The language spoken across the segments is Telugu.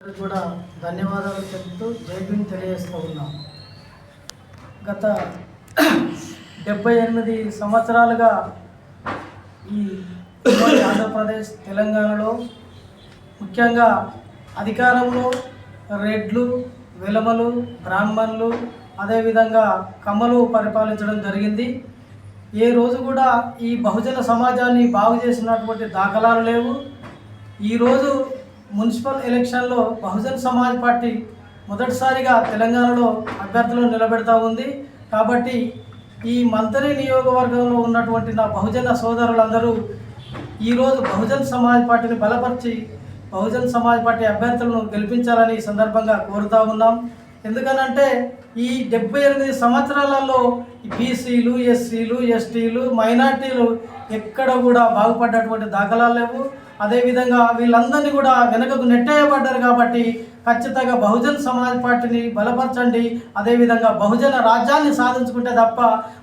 కూడా ధన్యవాదాలు చెబుతూ జైబీని తెలియజేస్తూ ఉన్నాం. గత డెబ్బై ఎనిమిది సంవత్సరాలుగా ఈ ఆంధ్రప్రదేశ్ తెలంగాణలో ముఖ్యంగా అధికారంలో రెడ్లు వెలమలు బ్రాహ్మణులు అదేవిధంగా కమ్మలు పరిపాలించడం జరిగింది. ఏ రోజు కూడా ఈ బహుజన సమాజాన్ని బాగు చేసినటువంటి దాఖలాలు లేవు. ఈరోజు మున్సిపల్ ఎలక్షన్లో బహుజన్ సమాజ్ పార్టీ మొదటిసారిగా తెలంగాణలో అభ్యర్థులను నిలబెడతా ఉంది. కాబట్టి ఈ మంత్రి నియోగవర్గంలో ఉన్నటువంటి నా బహుజన సోదరులందరూ ఈరోజు బహుజన్ సమాజ్ పార్టీని బలపరిచి బహుజన్ సమాజ్ పార్టీ అభ్యర్థులను గెలిపించాలని సందర్భంగా కోరుతా ఉన్నాం. ఎందుకనంటే ఈ డెబ్బై ఎనిమిది సంవత్సరాలలో బీసీలు ఎస్సీలు ఎస్టీలు మైనార్టీలు ఎక్కడ కూడా బాగుపడ్డటువంటి దాఖలాలు లేవు. అదేవిధంగా వీళ్ళందరినీ కూడా వెనుకకు నెట్టేయబడ్డారు కాబట్టి ఖచ్చితంగా బహుజన్ సమాజ్ పార్టీని బలపరచండి. అదేవిధంగా బహుజన రాజ్యాన్ని సాధించుకుంటే తప్ప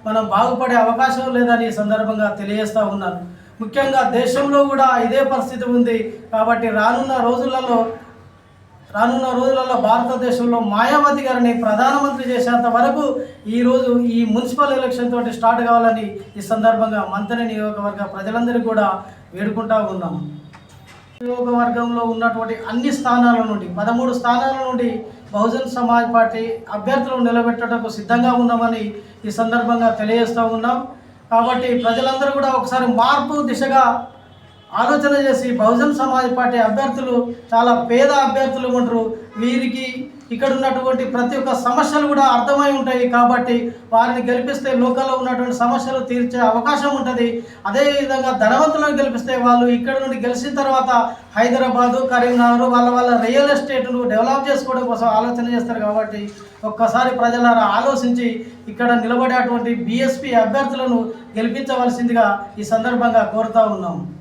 మనం బాగుపడే అవకాశం లేదని ఈ సందర్భంగా తెలియజేస్తూ ఉన్నాను. ముఖ్యంగా దేశంలో కూడా ఇదే పరిస్థితి ఉంది కాబట్టి రానున్న రోజులలో రానున్న రోజులలో భారతదేశంలో మాయావతి గారిని ప్రధానమంత్రి చేసేంత వరకు ఈరోజు ఈ మున్సిపల్ ఎలక్షన్ తోటి స్టార్ట్ కావాలని ఈ సందర్భంగా మంత్రి నియోజకవర్గ ప్రజలందరికీ కూడా వేడుకుంటా ఉన్నాము. నియోజకవర్గంలో ఉన్నటువంటి అన్ని స్థానాల నుండి పదమూడు స్థానాల నుండి బహుజన్ సమాజ్ పార్టీ అభ్యర్థులను నిలబెట్టడానికి సిద్ధంగా ఉన్నామని ఈ సందర్భంగా తెలియజేస్తూ ఉన్నాం. కాబట్టి ప్రజలందరూ కూడా ఒకసారి మార్పు దిశగా ఆలోచన చేసి బహుజన్ సమాజ్ పార్టీ అభ్యర్థులు చాలా పేద అభ్యర్థులు ఉంటారు వీరికి ఇక్కడ ఉన్నటువంటి ప్రతి ఒక్క సమస్యలు కూడా అర్థమై ఉంటాయి కాబట్టి వారిని గెలిపిస్తే లోకల్లో ఉన్నటువంటి సమస్యలు తీర్చే అవకాశం ఉంటుంది. అదేవిధంగా ధనవంతులను గెలిపిస్తే వాళ్ళు ఇక్కడ నుండి గెలిచిన తర్వాత హైదరాబాదు కరీంనగర్ వాళ్ళ వాళ్ళ రియల్ ఎస్టేట్ను డెవలప్ చేసుకోవడం కోసం ఆలోచన చేస్తారు కాబట్టి ఒక్కసారి ప్రజలారా ఆలోచించి ఇక్కడ నిలబడేటువంటి బీఎస్పీ అభ్యర్థులను గెలిపించవలసిందిగా ఈ సందర్భంగా కోరుతా ఉన్నాము